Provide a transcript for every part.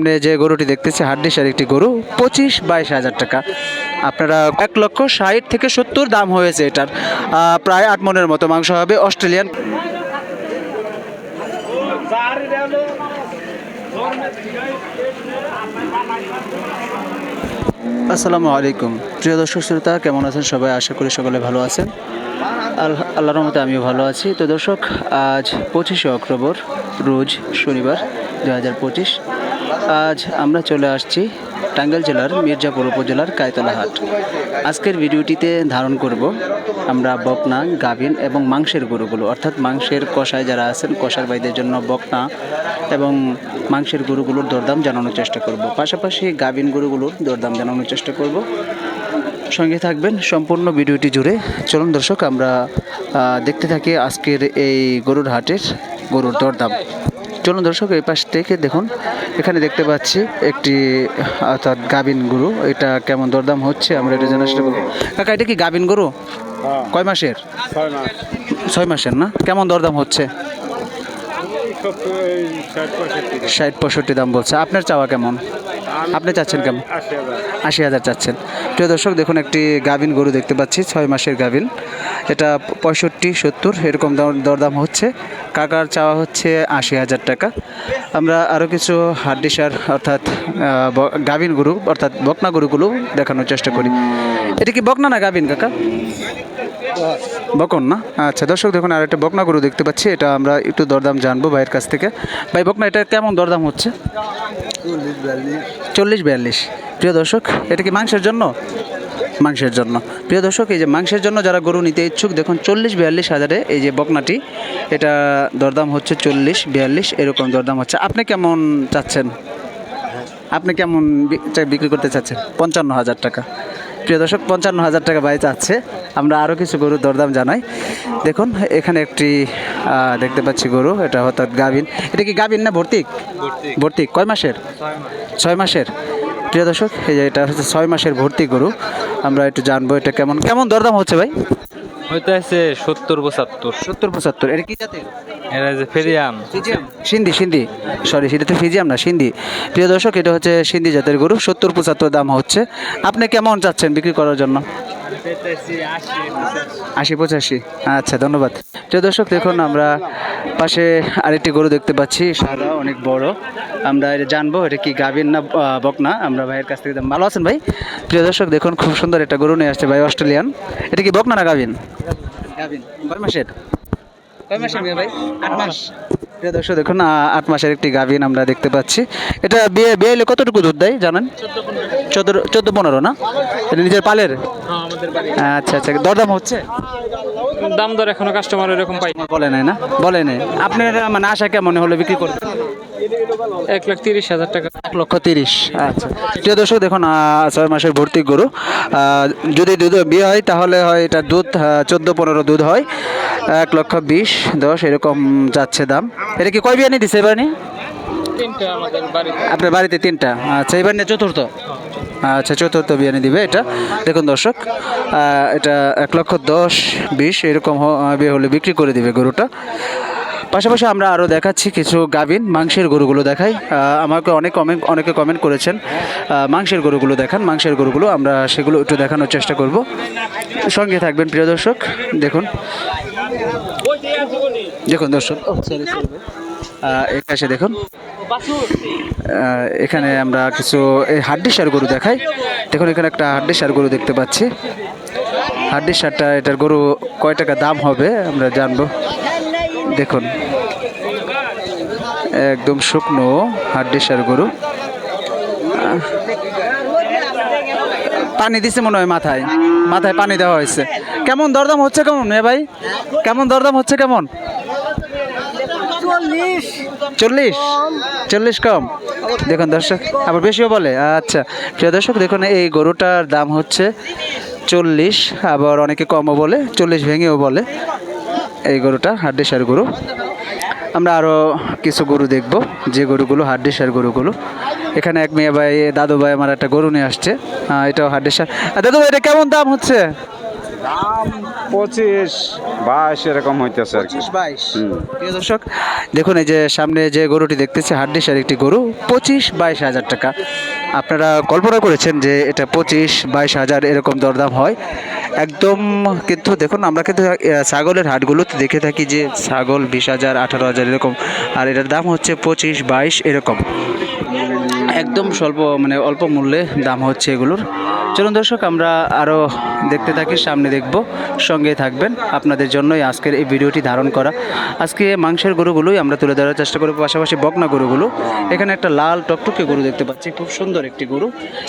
সামনে যে গরুটি দেখতেছি, হাড্ডিসার একটি গরু, পঁচিশ বাইশ হাজার টাকা। আপনারা এক লক্ষ ষাট থেকে সত্তর দাম হয়েছে এটার। প্রায় আট মনের মতো মাংস হবে অস্ট্রেলিয়ান। আসসালামু আলাইকুম। প্রিয় দর্শক শ্রোতা, কেমন আছেন সবাই? আশা করি সকলে ভালো আছেন। আল- আল্লাহর রহমতে আমিও ভালো আছি। তো দর্শক, আজ পঁচিশে অক্টোবর, রোজ শনিবার দু হাজার পঁচিশ। আজ আমরা চলে আসছি টাঙ্গাইল জেলার মির্জাপুর উপজেলার কায়তলা হাট। আজকের ভিডিওটিতে ধারণ করব আমরা বকনা, গাভিন এবং মাংসের গরুগুলো। অর্থাৎ মাংসের কষায় যারা আছেন কষার বাইদের জন্য বকনা এবং মাংসের গরুগুলোর দরদাম জানানোর চেষ্টা করব। পাশাপাশি গাভিন গরুগুলোর দরদাম জানানোর চেষ্টা করব। সঙ্গে থাকবেন সম্পূর্ণ ভিডিওটি জুড়ে। চলুন দর্শক, আমরা দেখতে থাকি আজকের এই গরুর হাটের গরুর দরদাম। চলুন দর্শক এই পাশ থেকে দেখুন এখানে দেখতে পাচ্ছি একটি অর্থাৎ গাবিন গরু। এটা কেমন দরদাম হচ্ছে? আমরা এটা চেষ্টা করব। কাকা এটা কি গাবিন গরু? কয় মাসের? ছয় মাসের না? কেমন দরদাম হচ্ছে? ষাট পঁয়ষট্টি দাম বলছে। আপনার চাওয়া কেমন? আপনি চাচ্ছেন কেমন? আশি হাজার। চাচ্ছেন। প্রিয় দর্শক দেখুন একটি গাভিন গরু দেখতে পাচ্ছি ছয় মাসের গাভিন। এটা পঁয়ষট্টি সত্তর এরকম দর- দরদাম হচ্ছে। কাকার চাওয়া হচ্ছে আশি হাজার টাকা। আমরা আরও কিছু হাড্ডিসার অর্থাৎ গাভিন গরু অর্থাৎ বকনা গরুগুলো দেখানোর চেষ্টা করি। এটা কি বকনা না গাভিন কাকা? বকন না? আচ্ছা দর্শক দেখুন আর একটা বকনা গরু দেখতে পাচ্ছি। এটা আমরা একটু দরদাম জানব ভাইয়ের কাছ থেকে। ভাই বকনা এটা কেমন দরদাম হচ্ছে? চল্লিশ বিয়াল্লিশ। প্রিয় দর্শক, এটা কি মাংসের জন্য? মাংসের জন্য। প্রিয় দর্শক, এই যে মাংসের জন্য যারা গরু নিতে ইচ্ছুক, দেখুন চল্লিশ বিয়াল্লিশ হাজারে এই যে বকনাটি, এটা দরদাম হচ্ছে চল্লিশ বিয়াল্লিশ, এরকম দরদাম হচ্ছে। আপনি কেমন চাচ্ছেন? আপনি কেমন বিক্রি করতে চাচ্ছেন? পঞ্চান্ন হাজার টাকা। প্রিয় দর্শক পঞ্চান্ন হাজার টাকা বাই চাচ্ছে আমরা আরও কিছু গরুর দরদাম জানাই। দেখুন এখানে একটি দেখতে পাচ্ছি গরু এটা অর্থাৎ গাভিন। এটা কি গাভিন না ভর্তিক? ভর্তিক। কয় মাসের? ছয় মাসের। প্রিয় দর্শক এই যে এটা হচ্ছে ছয় মাসের ভর্তি গরু। আমরা একটু জানব এটা কেমন কেমন দরদাম হচ্ছে ভাই? হইতে আছে সত্তর পঁচাত্তর। সত্তর পঁচাত্তর এটা কি জাতের? এটা যে ফেরিয়াম ফিজিয়াম? সিন্ধি সিন্ধি। সরি সেটা তো ফিজিয়াম না সিন্ধি। প্রিয় দর্শক এটা হচ্ছে সিন্ধি জাতের গরু সত্তর পঁচাত্তর দাম হচ্ছে। আপনি কেমন চাচ্ছেন বিক্রি করার জন্য? আশি পঁচাশি। আচ্ছা ধন্যবাদ। প্রিয় দর্শক দেখুন আমরা পাশে আরেকটি গরু দেখতে পাচ্ছি। সাদা অনেক বড়। আমরা এটা জানব এটা কি গাভিন না বকনা? আমরা ভাইয়ের কাছ থেকে ভালো আছেন ভাই? প্রিয় দর্শক দেখুন খুব সুন্দর একটা গরু নিয়ে আসছে ভাই অস্ট্রেলিয়ান। এটা কি বকনা না গাভিন? গাভিন। কয় মাসের? কয় মাসের ভাই? আট মাস। প্রিয় দর্শক দেখুন আট মাসের একটি গাভিন আমরা দেখতে পাচ্ছি। এটা বিয়ে বিয়ে হলে কতটুকু দুধ দেয় জানেন? চোদ্দ চোদ্দ পনেরো না? এটা নিজের পালের? আচ্ছা আচ্ছা। দরদাম হচ্ছে? দাম দর এখনও কাস্টমার এরকম পাই বলে নাই না? বলে নাই। আপনার মানে আশা কেমন হলে বিক্রি করবে এক লাখ তিরিশ হাজার টাকা। এক লক্ষ তিরিশ। আচ্ছা। প্রিয় দর্শক দেখুন ছয় মাসের ভর্তি গরু। যদি দুধ বিয়ে হয় তাহলে হয় এটা দুধ চোদ্দ পনেরো দুধ হয়। এক লক্ষ বিশ দশ এরকম যাচ্ছে দাম। এটা কি কয় দিছে এবার নিয়ে তিনটা আমাদের বাড়িতে। আপনার বাড়িতে তিনটা। আচ্ছা এবার নিয়ে চতুর্থ? আচ্ছা চতুর্থ বিরিয়ানি দিবে এটা। দেখুন দর্শক এটা এক লক্ষ দশ, বিশ, এরকম হলে বিক্রি করে দিবে গরুটা। পাশাপাশি আমরা আরও দেখাচ্ছি কিছু গাভিন মাংসের গরুগুলো দেখাই। আমাকে অনেক কমেন্ট, অনেকে কমেন্ট করেছেন মাংসের গরুগুলো দেখান, মাংসের গরুগুলো আমরা সেগুলো একটু দেখানোর চেষ্টা করব। সঙ্গে থাকবেন প্রিয় দর্শক, দেখুন। দেখুন দর্শক এই দেখুন। এখানে আমরা কিছু এই হাড্ডি সার গরু দেখাই। দেখুন, এখানে একটা হাড্ডি সার গরু দেখতে পাচ্ছি। হাড্ডি সারটা এটার গরু কয় টাকা দাম হবে, আমরা জানব। দেখুন, একদম শুকনো হাড্ডি সার গরু পানি দিছে মনে হয় মাথায়। মাথায় পানি দেওয়া হয়েছে। কেমন দরদাম হচ্ছে কেমন এ ভাই? কেমন দরদাম হচ্ছে কেমন? চল্লিশ। চল্লিশ? কম? দেখুন দর্শক আবার বেশিও বলে। আচ্ছা প্রিয় দর্শক দেখুন এই গরুটার দাম হচ্ছে চল্লিশ আবার অনেকে কমও বলে চল্লিশ ভেঙেও বলে এই গরুটা হাড্ডি সার গরু। আমরা আরও কিছু গরু দেখব যে গরুগুলো হাড্ডি গরুগুলো। এখানে এক মেয়ে ভাই দাদু ভাই আমার একটা গরু নিয়ে আসছে। এটাও হাড্ডি সার আহ, দাদু ভাই এটা কেমন দাম হচ্ছে? দাম পঁচিশ বাইশ এরকম হইতেছে আর কি। পঁচিশ বাইশ। প্রিয় দর্শক দেখুন এই যে সামনে যে গরুটি দেখতেছি হাড্ডিসার একটি গরু পঁচিশ বাইশ হাজার টাকা। আপনারা কল্পনা করেছেন যে এটা পঁচিশ বাইশ হাজার এরকম দরদাম হয়। একদম কিন্তু দেখুন আমরা কিন্তু ছাগলের হাটগুলোতে দেখে থাকি যে ছাগল বিশ হাজার আঠারো হাজার এরকম আর এটার দাম হচ্ছে পঁচিশ বাইশ এরকম। একদম স্বল্প মানে অল্প মূল্যে দাম হচ্ছে এগুলোর। চলুন দর্শক আমরা আরও দেখতে থাকি সামনে দেখব সঙ্গে থাকবেন আপনাদের জন্যই আজকের এই ভিডিওটি ধারণ করা। আজকে মাংসের গরুগুলোই আমরা তুলে ধরার চেষ্টা করব পাশাপাশি বকনা গরুগুলো। এখানে একটা লাল টকটকে গরু দেখতে পাচ্ছি খুব সুন্দর একটি গরু।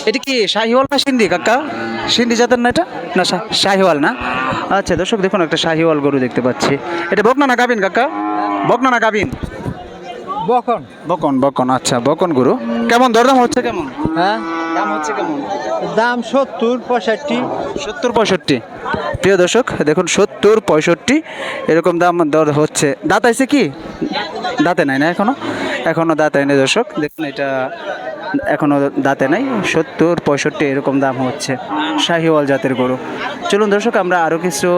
এটি কি শাহিওয়াল না সিন্ধি কাকা? সিন্ধি জাতের না এটা? না শাহিওয়াল না? আচ্ছা দর্শক দেখুন একটা শাহিওয়াল গরু দেখতে পাচ্ছি। এটা বকনা না গাবিন কাকা? বকনা না গাবিন বকন। বকন বকন আচ্ছা বকন গরু। কেমন দরদাম হচ্ছে কেমন? হ্যাঁ? দাম হচ্ছে কেমন? দাম সত্তর পঁয়ষট্টি। সত্তর পঁয়ষট্টি। প্রিয় দর্শক দেখুন সত্তর পঁয়ষট্টি এরকম দাম দর হচ্ছে। দাঁত আছে কি? দাঁতে নাই না এখনও? এখনও দাঁত আইনি দর্শক। দেখুন এটা এখনও দাঁতে নাই, সত্তর পঁয়ষট্টি এরকম দাম হচ্ছে শাহিওয়াল জাতের গরু। চলুন দর্শক, আমরা আরও কিছু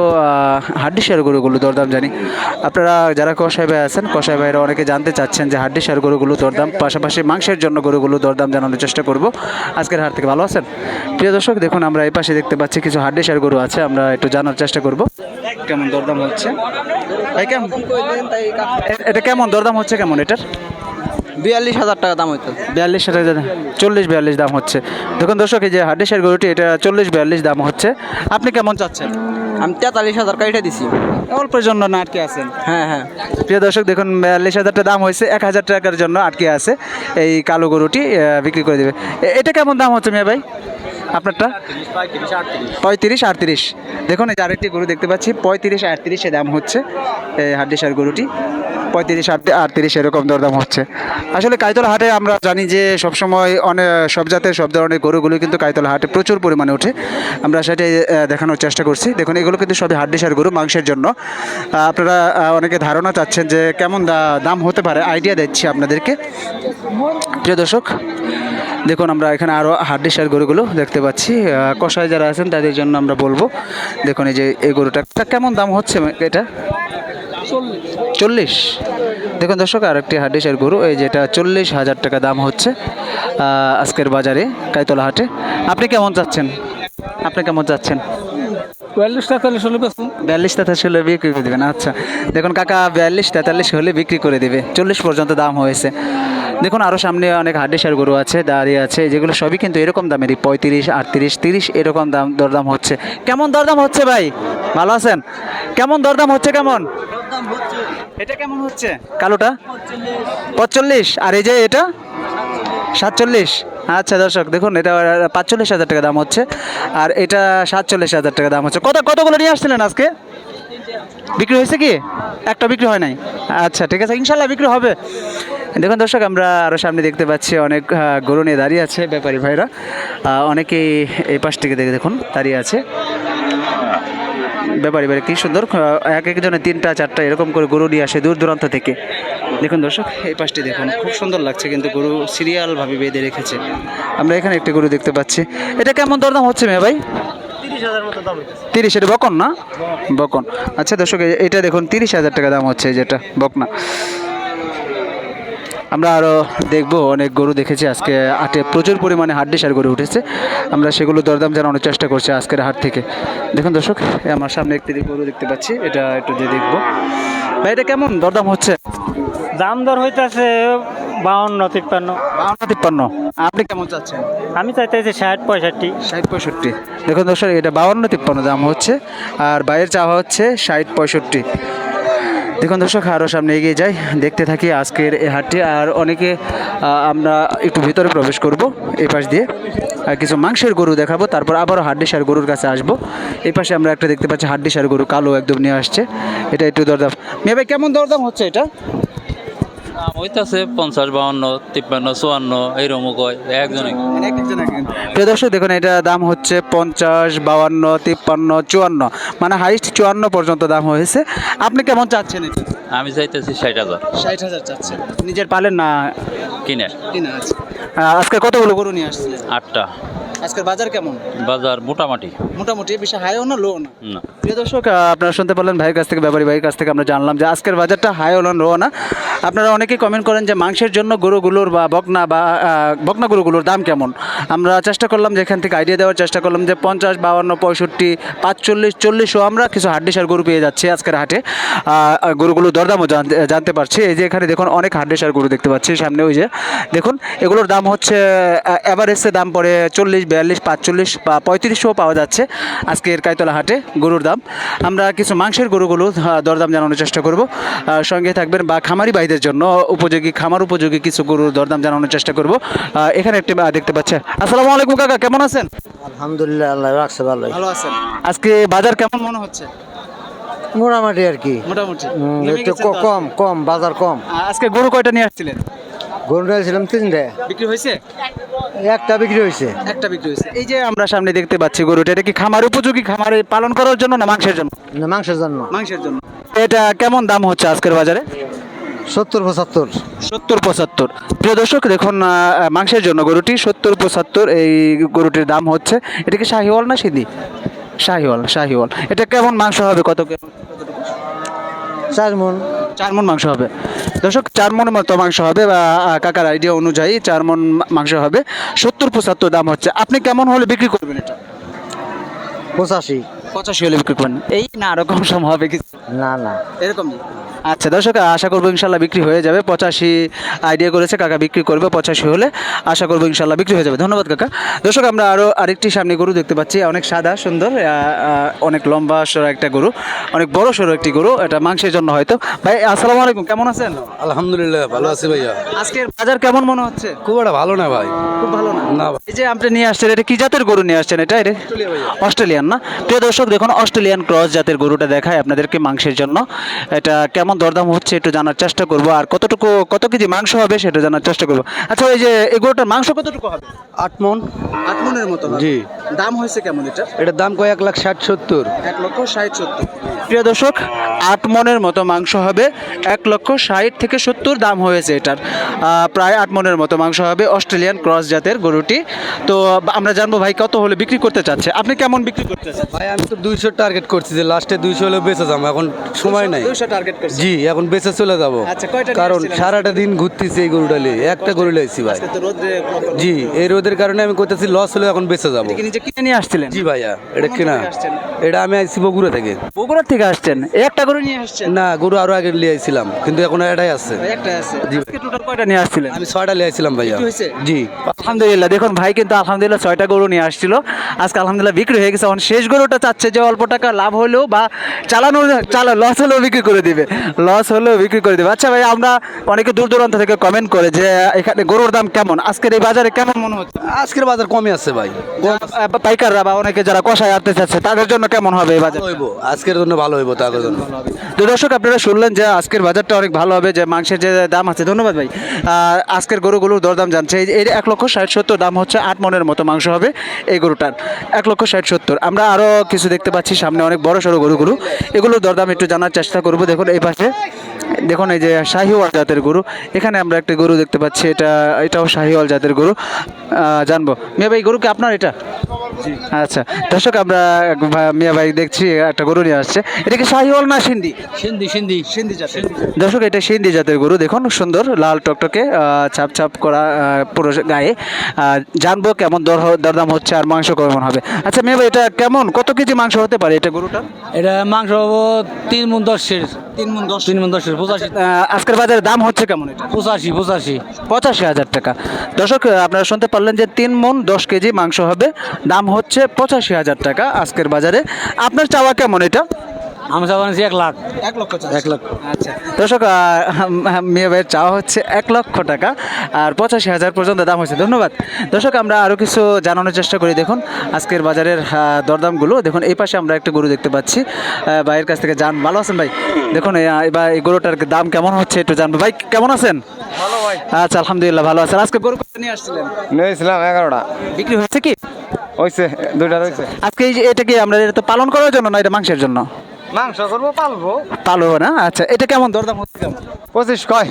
হাড্ডিসার গরুগুলো দরদাম জানি। আপনারা যারা কষাই ভাই আছেন কষাই ভাইরা অনেকে জানতে চাচ্ছেন যে হাড্ডিসার গরুগুলো দরদাম, পাশাপাশি মাংসের জন্য গরুগুলো দরদাম জানানোর চেষ্টা করব। আজকের হাট থেকে ভালো আছেন? প্রিয় দর্শক, দেখুন, আমরা এই পাশে দেখতে পাচ্ছি কিছু হাড্ডিসার গরু আছে, আমরা একটু জানার চেষ্টা করব। কেমন দরদাম হচ্ছে? কেমন? এটা কেমন? দরদাম হচ্ছে কেমন এটার? বিয়াল্লিশ হাজার টাকা দাম হইতো। বিয়াল্লিশ হাজার চল্লিশ বিয়াল্লিশ দাম হচ্ছে। দেখুন দর্শক এই যে হাড্ডিসার গরুটি এটা চল্লিশ বিয়াল্লিশ দাম হচ্ছে। আপনি কেমন চাচ্ছেন? আমি তেতাল্লিশ হাজার কাইটা দিছি। অল্পের জন্য না আটকে আছেন? হ্যাঁ হ্যাঁ। প্রিয় দর্শক দেখুন বিয়াল্লিশ হাজার টাকা দাম হয়েছে এক হাজার টাকার জন্য আটকে আছে এই কালো গরুটি বিক্রি করে দেবে। এটা কেমন দাম হচ্ছে মিয়া ভাই? আপনারটা? পঁয়ত্রিশ আটত্রিশ। দেখুন এই আরেকটি গরু দেখতে পাচ্ছি পঁয়ত্রিশ আটত্রিশে দাম হচ্ছে এই হাড্ডিসার গরুটি। পঁয়ত্রিশ আট- আটত্রিশ এরকম দরদাম হচ্ছে। আসলে কাইতলা হাটে আমরা জানি যে সবসময় অনেক সব জাতের, সব ধরনের গরুগুলো কিন্তু কাইতলা হাটে প্রচুর পরিমাণে ওঠে। আমরা সেটাই দেখানোর চেষ্টা করছি। দেখুন, এগুলো কিন্তু সবই হাড্ডিসার গরু মাংসের জন্য। আপনারা অনেকে ধারণা চাচ্ছেন যে কেমন দাম হতে পারে। আইডিয়া দিচ্ছি আপনাদেরকে। প্রিয় দর্শক, দেখুন, আমরা এখানে আরও হাড্ডিসার গরুগুলো দেখতে পাচ্ছি। কষায় যারা আছেন, তাদের জন্য আমরা বলব, দেখুন, এই যে, এই গরুটা। কেমন দাম হচ্ছে এটা? চল্লিশ। দেখুন দর্শক আর একটি হাডিসের গরু এই যেটা চল্লিশ হাজার টাকা দাম হচ্ছে আজকের বাজারে কাইতলা হাটে। আপনি কেমন যাচ্ছেন আপনি কেমন যাচ্ছেন বিয়াল্লিশ তেতাল্লিশ হলে বিয়াল্লিশ তেতাল্লিশ হলে বিক্রি করে দেবেন আচ্ছা। দেখুন কাকা বিয়াল্লিশ তেতাল্লিশ হলে বিক্রি করে দেবে চল্লিশ পর্যন্ত দাম হয়েছে। দেখুন আরও সামনে অনেক হাড্ডিসার গরু আছে, দাঁড়িয়ে আছে, যেগুলো সবই কিন্তু এরকম দামেরই পঁয়ত্রিশ, আটত্রিশ, তিরিশ, এরকম দাম, দরদাম হচ্ছে। কেমন দরদাম হচ্ছে ভাই? ভালো আছেন? কেমন দরদাম হচ্ছে কেমন? এটা কেমন হচ্ছে? কালোটা? পঁচল্লিশ। আর এই যে এটা? সাতচল্লিশ। আচ্ছা দর্শক, দেখুন, এটা পাঁচচল্লিশ হাজার টাকা দাম হচ্ছে, আর এটা সাতচল্লিশ হাজার টাকা দাম হচ্ছে। কত, কতগুলো নিয়ে আসছিলেন আজকে? বিক্রি হয়েছে কি? একটা বিক্রি হয় নাই। আচ্ছা ঠিক আছে, ইনশাল্লাহ বিক্রি হবে। দেখুন দর্শক আমরা আরও সামনে দেখতে পাচ্ছি অনেক গরু নিয়ে দাঁড়িয়ে আছে ব্যাপারী ভাইরা। অনেকেই এই পাশ থেকে দেখে দেখুন দাঁড়িয়ে আছে। ব্যাপারী ভাই কি সুন্দর এক একজনে তিনটা চারটা এরকম করে গরু নিয়ে আসে দূর দূরান্ত থেকে। দেখুন দর্শক এই পাশটি দেখুন খুব সুন্দর লাগছে কিন্তু গরু সিরিয়ালভাবে বেঁধে রেখেছে। আমরা এখানে একটি গরু দেখতে পাচ্ছি। এটা কেমন দরদাম হচ্ছে মেয়ে ভাই? তিরিশ এটা বকন না? বকন। আচ্ছা দর্শক এটা দেখুন তিরিশ হাজার টাকা দাম হচ্ছে যেটা বকনা। আমরা আরও দেখব অনেক গরু দেখেছি আজকে হাটে প্রচুর পরিমাণে হাড্ডি সার গরু উঠেছে। আমরা সেগুলো দরদাম জানানোর চেষ্টা করছি আজকের হাট থেকে। দেখুন দর্শক আমার সামনে একটি গরু দেখতে পাচ্ছি এটা একটু যে দেখব। ভাই এটা কেমন দরদাম হচ্ছে? দাম দর হইতেছে বাউন্ন তিপ্পান্ন। বাউন্ন তিপ্পান্ন। আপনি কেমন চাচ্ছেন? আমি চাইতেছি ষাট পঁয়ষট্টি। ষাট পঁয়ষট্টি। দেখুন দর্শক এটা বাউন্ন তিপ্পান্ন দাম হচ্ছে আর বাইরের চাওয়া হচ্ছে ষাট পঁয়ষট্টি। দেখুন দর্শক আরও সামনে এগিয়ে যাই। দেখতে থাকি আজকের এই হাটটি, আর অনেকে আমরা একটু ভিতরে প্রবেশ করব, এই পাশ দিয়ে। আর কিছু মাংসের গরু দেখাবো, তারপর আবারও হাড্ডিসার গরুর কাছে আসব। এই পাশে আমরা একটা দেখতে পাচ্ছি হাড্ডিসার গরু, কালো একদম নিয়ে আসছে। এটা একটু দরদাম। মেয়ে ভাই, কেমন দরদাম হচ্ছে এটা? হইতাছে পঞ্চাশ বাউন্ন তিপ্পান্ন চুয়ান্ন এইরকম কয় একজনে। প্রিয় দর্শক দেখুন এটা দাম হচ্ছে পঞ্চাশ বাউান্ন তিপ্পান্ন চুয়ান্ন। মানে হাইস্ট চুয়ান্ন পর্যন্ত দাম হয়েছে। আপনি কেমন চাচ্ছেন এটা? আমি চাইতেছি ষাট হাজার। ষাট হাজার চাচ্ছেন। নিজের পালেন না? কিনে। কিনা আছে আজকে কতগুলো গরু নিয়ে আসছিলেন? আটটা। আজকের বাজার কেমন? বাজার মোটামুটি। মোটামুটি বেশি হাইও না লো না? না। প্রিয় দর্শক আপনারা শুনতে পারলেন ভাইয়ের কাছ থেকে ব্যাপারী ভাইয়ের কাছ থেকে আমরা জানলাম যে আজকের বাজারটা হাই হলো লো না। আপনারা অনেকেই কমেন্ট করেন যে মাংসের জন্য গরুগুলোর বা বকনা বা বকনা গরুগুলোর দাম কেমন? আমরা চেষ্টা করলাম যে এখান থেকে আইডিয়া দেওয়ার চেষ্টা করলাম যে পঞ্চাশ বাউান্ন পঁয়ষট্টি পাঁচচল্লিশ চল্লিশও আমরা কিছু হাড্ডিসার গরু পেয়ে যাচ্ছি আজকের হাটে। আহ, গরুগুলো দরদামও জানতে জানতে পারছি। এই যে এখানে দেখুন অনেক হাড্ডিসার গরু দেখতে পাচ্ছি সামনে ওই যে। দেখুন এগুলোর দাম হচ্ছে এভারেজে দাম পড়ে চল্লিশ বিয়াল্লিশ পাঁচচল্লিশ বা পঁয়ত্রিশও পাওয়া যাচ্ছে আজকের কাইতলা হাটে গরুর দাম। আমরা কিছু মাংসের গরুগুলো দরদাম জানানোর চেষ্টা করব। সঙ্গে থাকবেন বা খামারি ভাইদের জন্য উপযোগী খামার উপযোগী কিছু গরুর দরদাম জানানোর চেষ্টা করব। এখানে একটি দেখতে পাচ্ছে। আসসালামু আলাইকুম কাকা কেমন আছেন? আলহামদুলিল্লাহ আল্লাহ রাখছে ভালোই। ভালো আছেন। আজকে বাজার কেমন মনে হচ্ছে? মোটামুটি আর কি। মোটামুটি। কম কম বাজার কম। আজকে? আজকে গরু কয়টা নিয়ে আসছিলেন? গরু ছিলাম তিনটে। বিক্রি হয়েছে? একটা বিক্রি হয়েছে। একটা বিক্রি হয়েছে। এই যে আমরা সামনে দেখতে পাচ্ছি গরুটা এটা কি খামার উপযোগী খামারে? পালন করার জন্য না মাংসের জন্য? না, মাংসের জন্য। মাংসের জন্য। এটা কেমন দাম হচ্ছে আজকের বাজারে? সত্তর পঁচাত্তর। সত্তর পঁচাত্তর। প্রিয় দর্শক দেখুন মাংসের জন্য গরুটি সত্তর পঁচাত্তর এই গরুটির দাম হচ্ছে এটা কি শাহিওয়াল না সিদ্ধি শাহিওয়াল শাহিওয়াল। এটা কেমন মাংস হবে? কত কেমন চার মন। চার মন মাংস হবে। দর্শক, চার মন মতো মাংস হবে, বা কাকার আইডিয়া অনুযায়ী চার মন মাংস হবে। সত্তর পঁচাত্তর দাম হচ্ছে। আপনি কেমন হলে বিক্রি করবেন এটা? পঁচাশি। পঁচাশি হলে বিক্রি করবেন? এই না আরও কম সম হবে কিছু না না। এরকম? আচ্ছা দর্শক আশা করব ইনশাল্লাহ বিক্রি হয়ে যাবে। পঁচাশি আইডিয়া করেছে কাকা বিক্রি করবে পঁচাশি হলে আশা করব ইনশাল্লাহ বিক্রি হয়ে যাবে। ধন্যবাদ কাকা। দর্শক আমরা আরও আরেকটি সামনে গরু দেখতে পাচ্ছি। অনেক সাদা সুন্দর অনেক লম্বা সরো একটা গরু। অনেক বড় সরো একটি গরু। এটা মাংসের জন্য হয়তো। ভাই আসসালামু আলাইকুম। কেমন আছেন? আলহামদুলিল্লাহ ভালো আছি ভাইয়া। আজকের বাজার কেমন মনে হচ্ছে? খুব একটা ভালো না ভাই। খুব ভালো না? না এই যে আপনি নিয়ে আসছেন এটা কি জাতের গরু নিয়ে আসছেন? এটা এটা অস্ট্রেলিয়ান না? প্রিয় দর্শক দেখুন অস্ট্রেলিয়ান ক্রস জাতের গরুটা দেখায় আপনাদেরকে মাংসের জন্য। এটা কেমন দরদাম হচ্ছে একটু জানার চেষ্টা করব আর কতটুকু কত কেজি মাংস হবে সেটা জানার চেষ্টা করব। আচ্ছা এই যে এই গরুটার মাংস কতটুকু হবে? আট মন। আট মনের মতো জি। দাম হয়েছে কেমন এটা এটার দাম কয় এক লাখ ষাট সত্তর। এক লক্ষ ষাট সত্তর। প্রিয় দর্শক আট মনের মতো মাংস হবে এক লক্ষ ষাট থেকে সত্তর দাম হয়েছে এটার। প্রায় আট মনের মতো মাংস হবে অস্ট্রেলিয়ান ক্রস জাতের গরুটি। তো আমরা জানব ভাই কত হলে বিক্রি করতে চাচ্ছে? আপনি কেমন বিক্রি করতেছেন ভাই আমি দুইশো টার্গেট করছি যে লাস্টে দুইশো হলে বেঁচে যাব। এখন সময় নাই। টার্গেট জি এখন বেঁচে চলে যাব। আচ্ছা, নিয়ে কারণ সারাটা দিন ঘুরতেছি এই গরুটা নিয়ে। একটা গরু লাইছি ভাই। জি এই রোদের কারণে আমি করতেছি লস হলে এখন বেঁচে যাব। কিনে নিয়ে আসছিলেন? জি ভাইয়া এটা কিনা এটা আমি আইছি বগুড়া থেকে। বগুড়ার থেকে আসছেন? একটা করে নিয়ে আসছেন? না গরু আরও আগে লিয়ে আইছিলাম কিন্তু এখন এটাই আছে। একটা আছে। আজকে টোটাল কয়টা নিয়ে আসছিলেন? আমি ছয়টা আইছিলাম ভাইয়া। জি। আলহামদুলিল্লাহ দেখুন ভাই কিন্তু আলহামদুলিল্লাহ ছয়টা গরু নিয়ে আসছিল। আজকে আলহামদুলিল্লাহ বিক্রি হয়ে গেছে। এখন শেষ গরুটা চাচ্ছে যে অল্প টাকা লাভ হলেও বা চালানো চালা লস হলেও বিক্রি করে দিবে। লস হলেও বিক্রি করে দিবে। আচ্ছা ভাই আমরা অনেকে দূর দূরান্ত থেকে কমেন্ট করে যে এখানে গরুর দাম কেমন? আজকের এই বাজারে কেমন মনে হচ্ছে? আজকের বাজার কমে আছে ভাই। পাইকাররা বা অনেকে যারা কষায় আনতে চাচ্ছে তাদের জন্য কেমন হবে এই বাজার? হইব। আজকের জন্য ভালো হইব তাদের জন্য। তো দর্শক আপনারা শুনলেন যে আজকের বাজারটা অনেক ভালো হবে যে মাংসের যে দাম আছে। ধন্যবাদ ভাই। আর আজকের গরুগুলোর দরদাম জানছে এই এই এক লক্ষ ষাট সত্তর দাম হচ্ছে আট মনের মতো মাংস হবে এই গরুটার। এক লক্ষ ষাট সত্তর। আমরা আরও কিছু দেখতে পাচ্ছি সামনে অনেক বড় সড়ো গরুগুলো এগুলো দরদাম একটু জানার চেষ্টা করব। দেখুন, এই পাশে দেখুন এই যে শাহিওয়াল জাতের গরু এখানে আমরা একটা গরু দেখতে পাচ্ছি এটা এটাও শাহিওয়াল জাতের গরু। জানব। মেয়ে ভাই গরু কি আপনার এটা? আচ্ছা দর্শক আমরা মিয়া ভাই দেখছি একটা গরু নিয়ে আসছে। এটা কি শাহিওয়াল না সিন্ধি? সিন্ধি সিন্ধি। সিন্ধি জাতের দর্শক এটা সিন্ধি জাতের গরু। দেখুন সুন্দর লাল টকটকে ছাপ ছাপ করা পুরো গায়ে। জানব কেমন দর দরদাম হচ্ছে আর মাংস কেমন হবে। আচ্ছা মেয়ে ভাই এটা কেমন? কত কেজি মাংস হতে পারে এটা গরুটা এটা মাংস হব তিন মন দশের তিন মন দশ। তিন মন দশের পঁচাশি আজকের বাজারে দাম হচ্ছে কেমন এটা? পঁচাশি পঁচাশি। পঁচাশি হাজার টাকা। দর্শক আপনারা শুনতে পারলেন যে তিন মন দশ কেজি মাংস হবে। দাম হচ্ছে পঁচাশি হাজার টাকা আজকের বাজারে। আপনার চাওয়া কেমন এটা? আমি সব আনছি এক লাখ। এক লক্ষ এক লক্ষ। আচ্ছা। দর্শক মেয়ে ভাইয়ের চাওয়া হচ্ছে এক লক্ষ টাকা আর পঁচাশি হাজার পর্যন্ত দাম হচ্ছে ধন্যবাদ। দর্শক আমরা আরও কিছু জানানোর চেষ্টা করি। দেখুন আজকের বাজারের দরদামগুলো। দেখুন এই পাশে আমরা একটা গরু দেখতে পাচ্ছি। ভাইয়ের কাছ থেকে জান ভালো আছেন ভাই? দেখুন এবার এই গরুটার দাম কেমন হচ্ছে একটু জানব। ভাই কেমন আছেন? আচ্ছা আলহামদুলিল্লাহ ভালো আছেন। আজকে গরু নিয়ে আসছিলেন? নিয়েছিলাম এগারোটা। বিক্রি হয়েছে কি? হয়েছে দুইটা হয়েছে। আজকে এই যে এটা কি আমরা এটা তো পালন করার জন্য না এটা মাংসের জন্য? মাংস করব পালবো। পালো না? আচ্ছা এটা কেমন? দরদাম হচ্ছে কেমন? পঁচিশ কয়?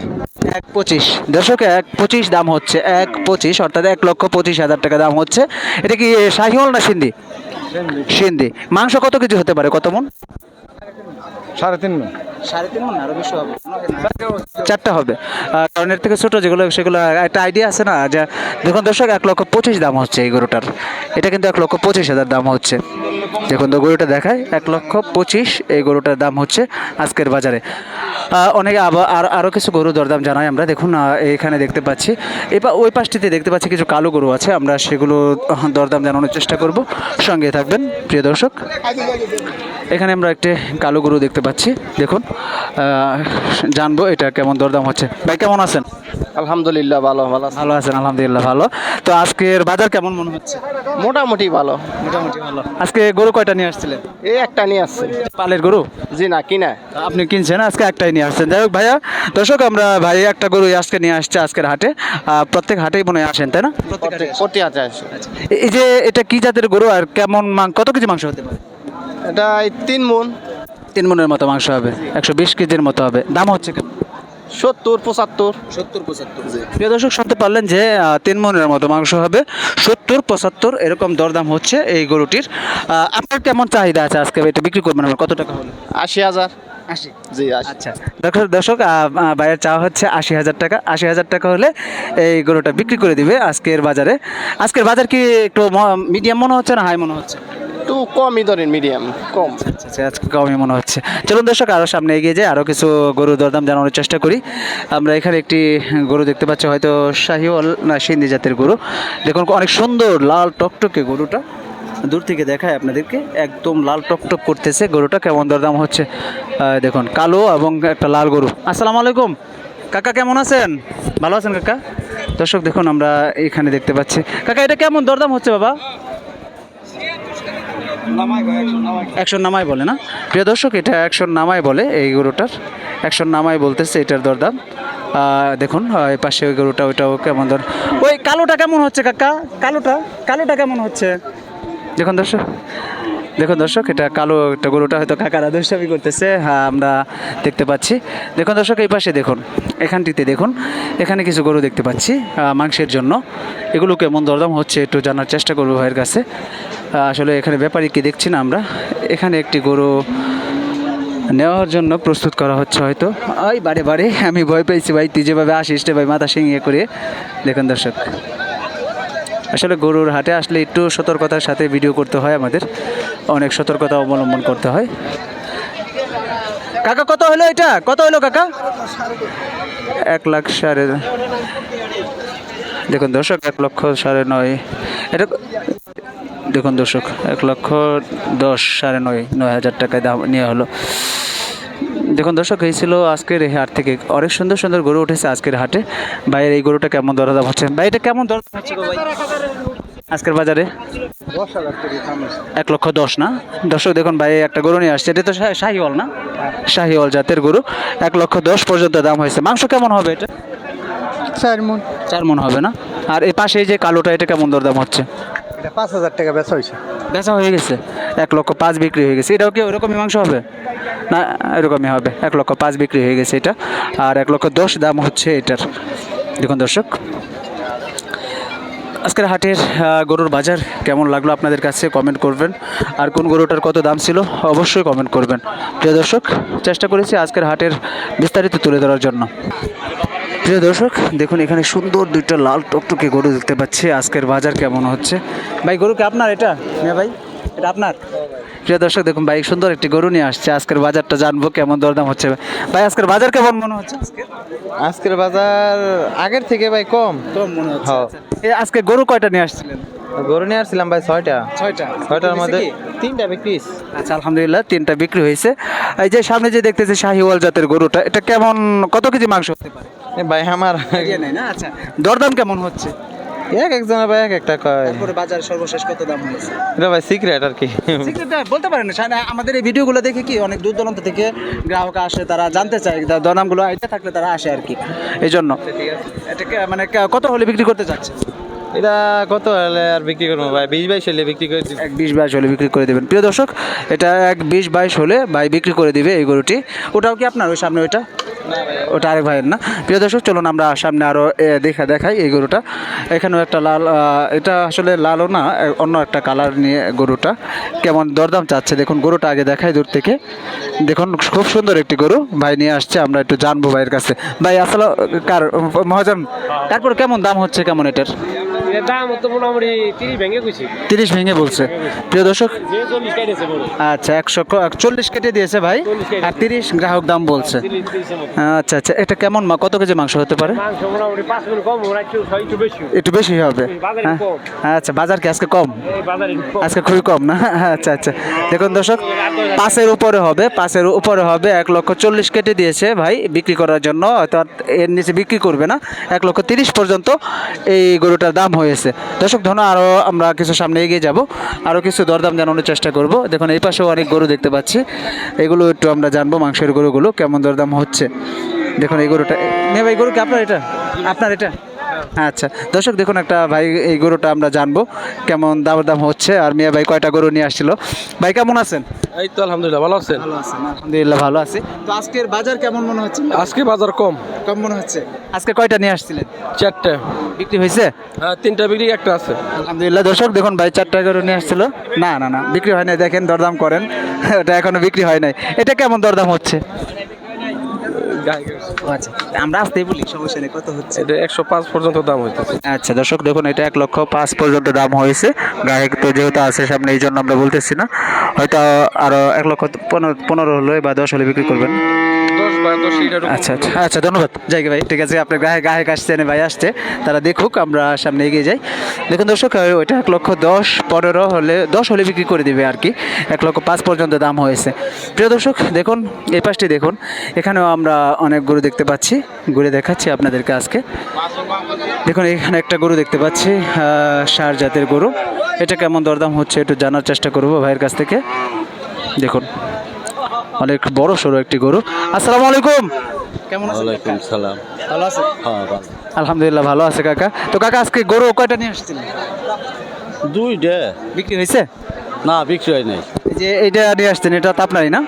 এক পঁচিশ। দর্শক এক পঁচিশ দাম হচ্ছে এক পঁচিশ অর্থাৎ এক লক্ষ পঁচিশ হাজার টাকা দাম হচ্ছে। এটা কি শাহিওয়াল না সিন্ধি সিন্ধি মাংস কত কেজি হতে পারে কত মন? সাড়ে তিন সাড়ে তিন মন আরও বেশি হবে। চারটা হবে। কারণ এর থেকে ছোট যেগুলো সেগুলো একটা আইডিয়া আছে না যে দেখুন দর্শক এক লক্ষ পঁচিশ দাম হচ্ছে এই গরুটার। এটা কিন্তু এক লক্ষ পঁচিশ হাজার দাম হচ্ছে। দেখুন তো গরুটা দেখায় এক লক্ষ পঁচিশ এই গরুটার দাম হচ্ছে আজকের বাজারে। অনেকে আবার আর আরও কিছু গরু দরদাম জানাই আমরা। দেখুন এখানে দেখতে পাচ্ছি। এবার ওই পাশটিতে দেখতে পাচ্ছি কিছু কালো গরু আছে। আমরা সেগুলো দরদাম জানানোর চেষ্টা করব। সঙ্গে থাকবেন প্রিয় দর্শক। এখানে আমরা একটি কালো গরু দেখতে পাচ্ছি। দেখুন জানব এটা কেমন দরদাম হচ্ছে। ভাই কেমন আছেন? আলহামদুলিল্লাহ ভালো ভালো ভালো আছেন আলহামদুলিল্লাহ ভালো। তো আজকের বাজার কেমন মনে হচ্ছে? মোটামুটি ভালো। মোটামুটি ভালো। আজকে গরু কয়টা নিয়ে আসছিলেন? এই একটা নিয়ে আসছে। পালের গরু? জি না কিনা। আপনি কিনছেন আজকে একটাই নিয়ে আসছেন। যাই হোক ভাইয়া দর্শক আমরা ভাই একটা গরু আজকে নিয়ে আসছে আজকের হাটে। প্রত্যেক হাটেই মনে আসেন তাই না? প্রতি হাতে আসে। এই যে এটা কি জাতের গরু আর কেমন কত কেজি মাংস হতে পারে? এটা তিন মন। তিন মনের মতো মাংস হবে একশো বিশ কেজির মতো হবে। দাম হচ্ছে কেমন? সত্তর পঁচাত্তর। সত্তর পঁচাত্তর। প্রিয় দর্শক শুনতে পারলেন যে তিন মনের মতো মাংস হবে। সত্তর পঁচাত্তর এরকম দরদাম হচ্ছে এই গরুটির। আপনার কেমন চাহিদা আছে আজকে এটা বিক্রি করবেন আমার কত টাকা হলো? আশি হাজার। আশি? জি আচ্ছা। দর্শক দর্শক আহ, চাওয়া হচ্ছে আশি হাজার টাকা। আশি হাজার টাকা হলে এই গরুটা বিক্রি করে দিবে আজকের বাজারে। আজকের বাজার কি একটু মিডিয়াম মনে হচ্ছে না হাই মনে হচ্ছে? একটু কমই ধরেন মিডিয়াম কম। আচ্ছা আচ্ছা আজকে কমই মনে হচ্ছে। চলুন দর্শক আরও সামনে এগিয়ে যাই আরও কিছু গরু দরদাম জানানোর চেষ্টা করি। আমরা এখানে একটি গরু দেখতে পাচ্ছি, হয়তো শাহিওয়াল না, সিন্ধি জাতের গরু। দেখুন, অনেক সুন্দর, লাল টকটকে গরুটা। দূর থেকে দেখায় আপনাদেরকে, একদম লাল টকটক করতেছে গরুটা, কেমন দরদাম হচ্ছে। দেখুন, কালো এবং একটা লাল গরু। আসসালামু আলাইকুম। কাকা, কেমন আছেন? ভালো আছেন, কাকা? দর্শক, দেখুন, আমরা এখানে দেখতে পাচ্ছি। কাকা, এটা কেমন দরদাম হচ্ছে, বাবা? একশো নামাই বলে, না? প্রিয় দর্শক, এটা একশো নামাই বলে এই গরুটার। একশো নামাই বলতেছে এটার দরদাম। দেখুন এই পাশে ওই গরুটা, ওইটাও কেমন দর ওই কালোটা কেমন হচ্ছে কাকা? কালোটা? কালোটা কেমন হচ্ছে? দেখুন দর্শক দেখুন দর্শক, এটা কালো একটা গরুটা হয়তো কাকারা দুষ্টামি করতেছে। হ্যাঁ আমরা দেখতে পাচ্ছি। দেখুন দর্শক, এই পাশে দেখুন, এখানটিতে দেখুন, এখানে কিছু গরু দেখতে পাচ্ছি মাংসের জন্য। এগুলো কেমন দরদাম হচ্ছে একটু জানার চেষ্টা করব ভাইয়ের কাছে। আসলে এখানে ব্যাপারী কি দেখছি না আমরা? এখানে একটি গরু নেওয়ার জন্য প্রস্তুত করা হচ্ছে হয়তো। ওই বারে বারে, আমি ভয় পেয়েছি ভাই, তুই যেভাবে আসিস ভাই, মাথা সিঙিয়ে করে। দেখুন দর্শক, আসলে গরুর হাটে আসলে একটু সতর্কতার সাথে ভিডিও করতে হয় আমাদের। অনেক সতর্কতা অবলম্বন করতে হয়। কাকা, কত হলো এটা? কত হলো কাকা? এক লাখ সাড়ে দেখুন, দর্শক, এক লক্ষ সাড়ে নয়, এটা দেখুন, দর্শক, এক লক্ষ দশ সাড়ে নয় নয় হাজার টাকায় দাম নেওয়া হলো। দেখুন, দর্শক, এই ছিল আজকের এই হাট থেকে। অনেক সুন্দর সুন্দর গরু উঠেছে আজকের হাটে। ভাইয়ের এই গরুটা কেমন দরদাম হচ্ছে? ভাই, এটা কেমন দরদাম হচ্ছে আজকের বাজারে? এক লক্ষ দশ, না? দর্শক, দেখুন, ভাই, একটা গরু নিয়ে আসছে। এটা তো শাহিওয়াল, না? শাহিওয়াল জাতের গরু। এক লক্ষ দশ পর্যন্ত দাম হয়েছে। মাংস কেমন হবে এটা? চার মন। চার মন হবে না। আর এই পাশে এই যে কালোটা এটা কেমন দরদাম হচ্ছে? এটা পাঁচ হাজার টাকা বেচা হয়েছে। বেচা হয়ে গেছে? এক লক্ষ পাঁচ বিক্রি হয়ে গেছে। এটাও কি ওরকমই মাংস হবে? না এরকমই হবে। এক লক্ষ পাঁচ বিক্রি হয়ে গেছে এটা। আর এক লক্ষ দশ দাম হচ্ছে এটার। দেখুন দর্শক আজকের হাটের গরুর বাজার কেমন লাগল আপনাদের কাছে কমেন্ট করবেন। আর কোন গরুটার কত দাম ছিল অবশ্যই কমেন্ট করবেন। প্রিয় দর্শক চেষ্টা করেছি আজকের হাটের বিস্তারিত তুলে ধরার জন্য। প্রিয় দর্শক দেখুন এখানে সুন্দর দুইটা লাল টকটকে গরু দেখতে পাচ্ছি। আজকের বাজার কেমন হচ্ছে? ভাই গরু কে আপনার এটা? হ্যাঁ ভাই এটা আপনার? প্রিয় দর্শক দেখুন ভাই সুন্দর একটি গরু নিয়ে আসছে। আজকের বাজারটা জানব কেমন দরদাম হচ্ছে। ভাই আজকের বাজার কেমন মনে হচ্ছে? আজকের আজকের বাজার আগের থেকে ভাই কম। কম মনে হচ্ছে। হ্যাঁ। আজকে গরু কয়টা নিয়ে আসছিলেন? গরু নিয়ে আসছিলাম ভাই ছয়টা। ছয়টা। ছয়টার মধ্যে তিনটা বিক্রি আচ্ছা আলহামদুলিল্লাহ তিনটা বিক্রি হয়েছে। এই যে সামনে যে দেখতেছি শাহিওয়াল জাতের গরুটা এটা কেমন কত কেজি মাংস হতে পারে? ভাই আমার নেই না? আচ্ছা দরদাম কেমন হচ্ছে? এক একজনের ভাই এক একটা কয়। তারপরে বাজার সর্বশেষ কত দাম হয়েছে? এটা ভাই সিক্রেট আর কি। সিক্রেটটা বলতে পারেন না। আমাদের এই ভিডিওগুলো দেখে কি অনেক দূর দূরান্ত থেকে গ্রাহক আসে তারা জানতে চায় দরদামগুলো আইডিয়া থাকলে তারা আসে আর কি। এই জন্য। এটা কে- মানে কত হলে বিক্রি করতে চাচ্ছে? এটা কত হলে আর বিক্রি করব ভাই? বিশ বাইশ হলে বিক্রি করে দিব। এক বিশ বাইশ হলে বিক্রি করে দেবেন। প্রিয় দর্শক এটা এক বিশ বাইশ হলে ভাই বিক্রি করে দিবে এই গরুটি। ওটাও কি আপনার ওই সামনে ওইটা? ওটা আরেক ভাইয়ের না? প্রিয় দর্শক চলুন আমরা সামনে আরও দেখা দেখাই এই গরুটা। এখানেও একটা লাল এটা আসলে লালও না অন্য একটা কালার নিয়ে গরুটা। কেমন দরদাম চাচ্ছে দেখুন গরুটা আগে দেখাই দূর থেকে। দেখুন খুব সুন্দর একটি গরু ভাই নিয়ে আসছে আমরা একটু জানব ভাইয়ের কাছে। ভাই আসলে কার মহাজন তারপর কেমন দাম হচ্ছে কেমন এটার? দাম তো মোটামুটি তিরিশ ভেঙে গুছি। তিরিশ ভেঙে বলছে। প্রিয় দর্শক আচ্ছা একশো চল্লিশ কেটে দিয়েছে ভাই। আর তিরিশ গ্রাহক দাম বলছে। আচ্ছা আচ্ছা এটা কেমন মা কত কেজি মাংস হতে পারে? একটু একটু বেশি। হবে। হ্যাঁ? আচ্ছা বাজার কি আজকে কম? কম। আজকে খুবই কম না? আচ্ছা আচ্ছা। দেখুন দর্শক পাঁচের উপরে হবে পাঁচের উপরে হবে, এক লক্ষ চল্লিশ কেটে দিয়েছে ভাই বিক্রি করার জন্য অর্থাৎ এর নিচে বিক্রি করবে না। এক লক্ষ তিরিশ পর্যন্ত এই গরুটার দাম হয়েছে। দর্শক ধন আরও আমরা কিছু সামনে এগিয়ে যাব আরও কিছু দরদাম জানানোর চেষ্টা করব। দেখুন, এই পাশেও অনেক গরু দেখতে পাচ্ছি। এগুলো একটু আমরা জানব মাংসের গরুগুলো কেমন দরদাম হচ্ছে। দেখুন, এই গরুটা মেয়ে ভাই, গরু কি আপনার এটা? আপনার এটা? আচ্ছা দর্শক দেখুন একটা ভাই এই গরুটা আমরা জানব কেমন দাম দাম হচ্ছে আর মিয়া ভাই কয়টা গরু নিয়ে আসছিল। ভাই কেমন আছেন? এই তো আলহামদুলিল্লাহ ভালো আছেন? ভালো আছেন আলহামদুলিল্লাহ ভালো আছি। তো আজকের বাজার কেমন মনে হচ্ছে? আজকে বাজার কম। কম মনে হচ্ছে। আজকে কয়টা নিয়ে আসছিলেন? চারটে। বিক্রি হয়েছে? হ্যাঁ তিনটা বিক্রি একটা আছে। আলহামদুলিল্লাহ দর্শক দেখুন ভাই চারটা গরু নিয়ে আসছিল। না না না বিক্রি হয় নাই দেখেন দরদাম করেন। এটা এখনও বিক্রি হয় নাই। এটা কেমন দরদাম হচ্ছে? আচ্ছা আমরা আসতেই বলি সমস্যা নেই কত হচ্ছে? এটা একশো পাঁচ পর্যন্ত দাম হইতেছে। আচ্ছা দর্শক দেখুন এটা এক লক্ষ পাঁচ পর্যন্ত দাম হয়েছে। গায়ক তো যেহেতু আছে সামনে এই জন্য আমরা বলতেছি না। হয়তো আরও এক লক্ষ পনেরো পনেরো হলে বা দশ হলে বিক্রি করবেন। আচ্ছা আচ্ছা আচ্ছা ধন্যবাদ। যাই গে ভাই ঠিক আছে আপনার গায়ে গায়ক আসছেন ভাই আসছে তারা দেখুক আমরা সামনে এগিয়ে যাই। দেখুন দর্শক ওইটা এক লক্ষ দশ পনেরো হলে দশ হলে বিক্রি করে দিবে আর কি। এক লক্ষ পাঁচ পর্যন্ত দাম হয়েছে। প্রিয় দর্শক দেখুন এই পাশটি দেখুন এখানেও আমরা অনেক গরু দেখতে পাচ্ছি। ঘুরে দেখাচ্ছি আপনাদেরকে আজকে। দেখুন এখানে একটা গরু দেখতে পাচ্ছি ষাঁড় জাতের গরু। এটা কেমন দরদাম হচ্ছে একটু জানার চেষ্টা করব ভাইয়ের কাছ থেকে। দেখুন। অনেক বড় সড়ো একটি গরু। আসসালামু আলাইকুম। কেমন আছেন ওয়ালাইকুম সালাম। ভালো আছে হ্যাঁ ভালো। আলহামদুলিল্লাহ ভালো আছে কাকা। তো কাকা আজকে গরু কয়টা নিয়ে আসছিলেন দুই ডে বিক্রি হয়েছে? না বিক্রি হয় নাই। এই যে এটা নিয়ে আসছেন এটা তো আপনারই না?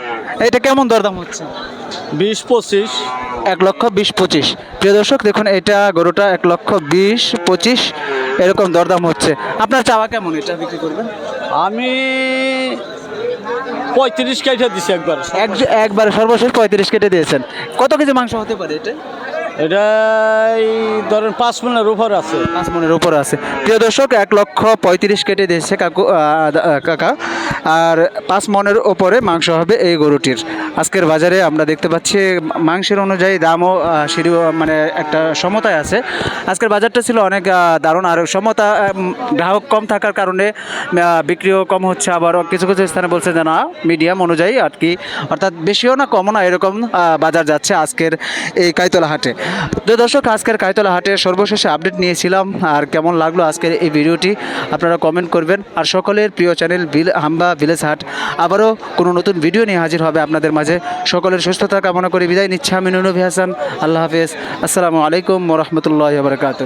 এটা কেমন দরদাম হচ্ছে? বিশ পঁচিশ। এক লক্ষ বিশ পঁচিশ। প্রিয় দর্শক দেখুন এটা গরুটা এক লক্ষ বিশ পঁচিশ এরকম দরদাম হচ্ছে। আপনার চাওয়া কেমন এটা বিক্রি করবেন? আমি পঁয়ত্রিশ কেটে দিছি একবার। এক একবার সর্বশেষ পঁয়ত্রিশ কেটে দিয়েছেন। কত কেজি মাংস হতে পারে এটা? এটা এই ধরেন পাঁচ মিনিটের উপর আছে। পাঁচ মনের উপর আছে। প্রিয় দর্শক, এক লক্ষ পঁয়ত্রিশ কেটে দিয়েছে কাকু কাকা। আর পাঁচ মনের ওপরে মাংস হবে এই গরুটির। আজকের বাজারে আমরা দেখতে পাচ্ছি, মাংসের অনুযায়ী দামও সিঁড়ি মানে একটা সমতায় আছে। আজকের বাজারটা ছিল অনেক দারুণ। আর সমতা গ্রাহক কম থাকার কারণে বিক্রিও কম হচ্ছে। আবার কিছু কিছু স্থানে বলছে যে, না মিডিয়াম অনুযায়ী আর কি অর্থাৎ বেশিও না, কমও না, এরকম বাজার যাচ্ছে আজকের এই কাইতলা হাটে তো দর্শক, আজকের কায়তলা হাটের সর্বশেষে আপডেট নিয়েছিলাম। আর কেমন লাগল আজকের এই ভিডিওটি, আপনারা কমেন্ট করবেন। আর সকলের প্রিয় চ্যানেল বিল, হাম্বা, ভিলেজ হাট, আবারও কোনো নতুন ভিডিও নিয়ে হাজির হবে আপনাদের মাঝে। সকলের সুস্থতা কামনা করে বিদায় নিচ্ছে আমি নুনবি হাসান। আল্লাহ হাফেজ। আসসালামু আলাইকুম রহমতুল্লাহ বারকাত